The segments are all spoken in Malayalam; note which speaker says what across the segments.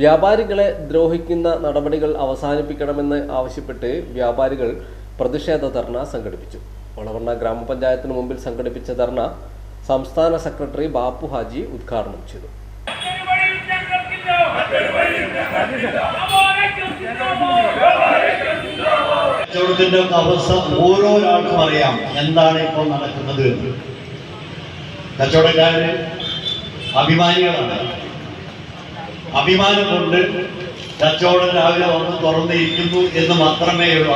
Speaker 1: വ്യാപാരികളെ ദ്രോഹിക്കുന്ന നടപടികൾ അവസാനിപ്പിക്കണമെന്ന് ആവശ്യപ്പെട്ട് വ്യാപാരികൾ പ്രതിഷേധ ധർണ സംഘടിപ്പിച്ചു. വളവണ്ണ ഗ്രാമപഞ്ചായത്തിന് മുമ്പിൽ സംഘടിപ്പിച്ച ധർണ സംസ്ഥാന സെക്രട്ടറി ബാപ്പു ഹാജി ഉദ്ഘാടനം ചെയ്തു.
Speaker 2: കച്ചവടത്തിന്റെ അവസ്ഥ ഓരോരാൾക്കും അറിയാം എന്താണ് ഇപ്പോൾ നടക്കുന്നത്. കച്ചവടക്കാര് അഭിമാനികളാണ്. അഭിമാനം കൊണ്ട് കച്ചവടം രാവിലെ വന്ന് തുറന്നിരിക്കുന്നു എന്ന് മാത്രമേ ഉള്ളൂ.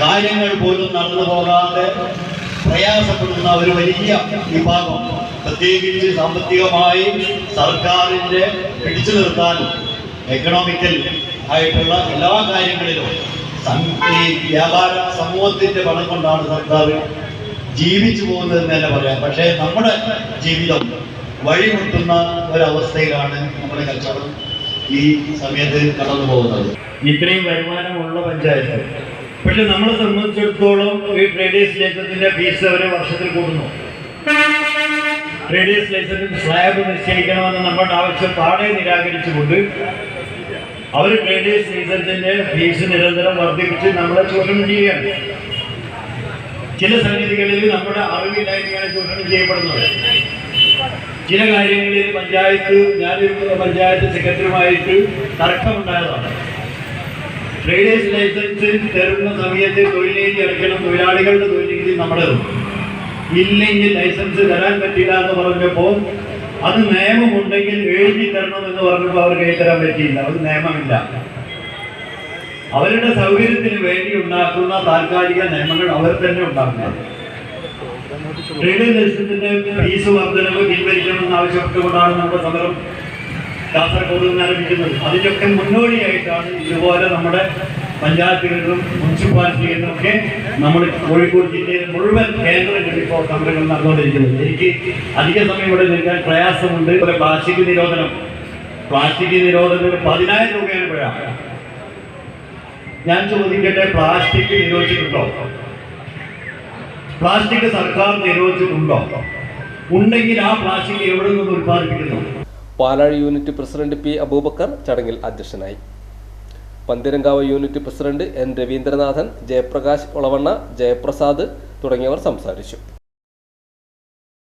Speaker 2: കാര്യങ്ങൾ പോലും നടന്നു പോകാതെ പ്രയാസപ്പെടുന്ന ഒരു വലിയ വിഭാഗം. പ്രത്യേകിച്ച് സാമ്പത്തികമായി സർക്കാരിന്റെ പിടിച്ചു നിർത്താൻ എക്കണോമിക്കൽ ആയിട്ടുള്ള എല്ലാ കാര്യങ്ങളിലും ഈ വ്യാപാര സമൂഹത്തിന്റെ പണം കൊണ്ടാണ് സർക്കാർ ജീവിച്ചു പോകുന്നത് എന്ന് തന്നെ പറയാം. പക്ഷേ നമ്മുടെ ജീവിതം വഴിമുട്ടുന്ന ഒരവസ്ഥയിലാണ് നമ്മുടെ കച്ചവടം ഈ സമയത്ത് കടന്നു പോകുന്നത്. ഇത്രയും വരുമാനമുള്ള പഞ്ചായത്ത്. പക്ഷെ നമ്മളെ സംബന്ധിച്ചിടത്തോളം ഈ ട്രേഡേഴ്സ് ലൈസൻസിന്റെ ഫീസ് ഒരു വർഷത്തിൽ കൂടുന്നു. ട്രേഡേഴ്സ് ലൈസൻസിന് സ്ലാബ് നിശ്ചയിക്കണമെന്ന് നമ്മുടെ ആവശ്യം പാടെ നിരാകരിച്ചുകൊണ്ട് അവർ ട്രേഡേഴ്സ് ലൈസൻസിന്റെ ഫീസ് നിരന്തരം വർദ്ധിപ്പിച്ച് നമ്മളെ ചൂഷണം ചെയ്യുകയാണ്. ചില സംഗതികളിൽ നമ്മുടെ അറിവില്ലായ്മയാണ് ചൂഷണം ചെയ്യപ്പെടുന്നത്. ചില കാര്യങ്ങളിൽ പഞ്ചായത്ത് ഞാനൊരു പഞ്ചായത്ത് സെക്രട്ടറിയുമായിട്ട് തർക്കമുണ്ടായതാണ്. ട്രേഡേഴ്സ് ലൈസൻസ് തരുന്ന സമയത്ത് തൊഴിലേക്ക് അടയ്ക്കണം തൊഴിലാളികളുടെ തൊഴിലേക്ക് നമ്മുടെ ഇല്ലെങ്കിൽ ലൈസൻസ് തരാൻ പറ്റില്ല എന്ന് പറഞ്ഞപ്പോൾ അത് നിയമമുണ്ടെങ്കിൽ എഴുതി തരണം എന്ന് പറഞ്ഞപ്പോൾ അവർ കൈ തരാൻ പറ്റിയില്ല. അത് നിയമമില്ല. അവരുടെ സൗകര്യത്തിന് വേണ്ടി ഉണ്ടാക്കുന്ന താൽക്കാലിക നിയമങ്ങൾ അവർ തന്നെ ഉണ്ടാക്കുന്നത്. ലൈസൻസിന്റെ ഫീസ് വർധനവ് പിൻവലിക്കണമെന്ന് ആവശ്യപ്പെട്ടുകൊണ്ടാണ് നമ്മുടെ സമരം കാസർഗോഡ് നിന്ന് ആരംഭിക്കുന്നത്. അതിനൊക്കെ മുന്നോടിയായിട്ടാണ് ഇതുപോലെ നമ്മുടെ പഞ്ചായത്തുകളിലും മുനിസിപ്പാലിറ്റികളിലും ഒക്കെ നമ്മൾ കോഴിക്കോട് ജില്ലയിൽ മുഴുവൻ കേന്ദ്രങ്ങളിൽ ഇപ്പോൾ സമരങ്ങൾ നടന്നുകൊണ്ടിരിക്കുന്നത്. എനിക്ക് അധിക സമയം ഇവിടെ നിൽക്കാൻ പ്രയാസമുണ്ട്. ഇവിടെ പ്ലാസ്റ്റിക് നിരോധനം. പ്ലാസ്റ്റിക് നിരോധനത്തിന് പതിനായിരം രൂപയാണ് പിഴ ഞാൻ ചോദിക്കട്ടെ പ്ലാസ്റ്റിക് നിരോധിച്ചിട്ടുണ്ടോ? പ്ലാസ്റ്റിക് സർക്കാർ നിരോധിച്ചിട്ടുണ്ടോ? ഉണ്ടെങ്കിൽ ആ പ്ലാസ്റ്റിക് എവിടെ നിന്ന് ഉത്പാദിപ്പിക്കുന്നു
Speaker 1: പാലാഴി യൂണിറ്റ് പ്രസിഡന്റ് പി അബൂബക്കർ ചടങ്ങിൽ അധ്യക്ഷനായി. Panthirankavu unit president N Ravindranathan Jayaprakash Olavanna Jayaprasad തുടങ്ങിയവർ സംസാരിച്ചു.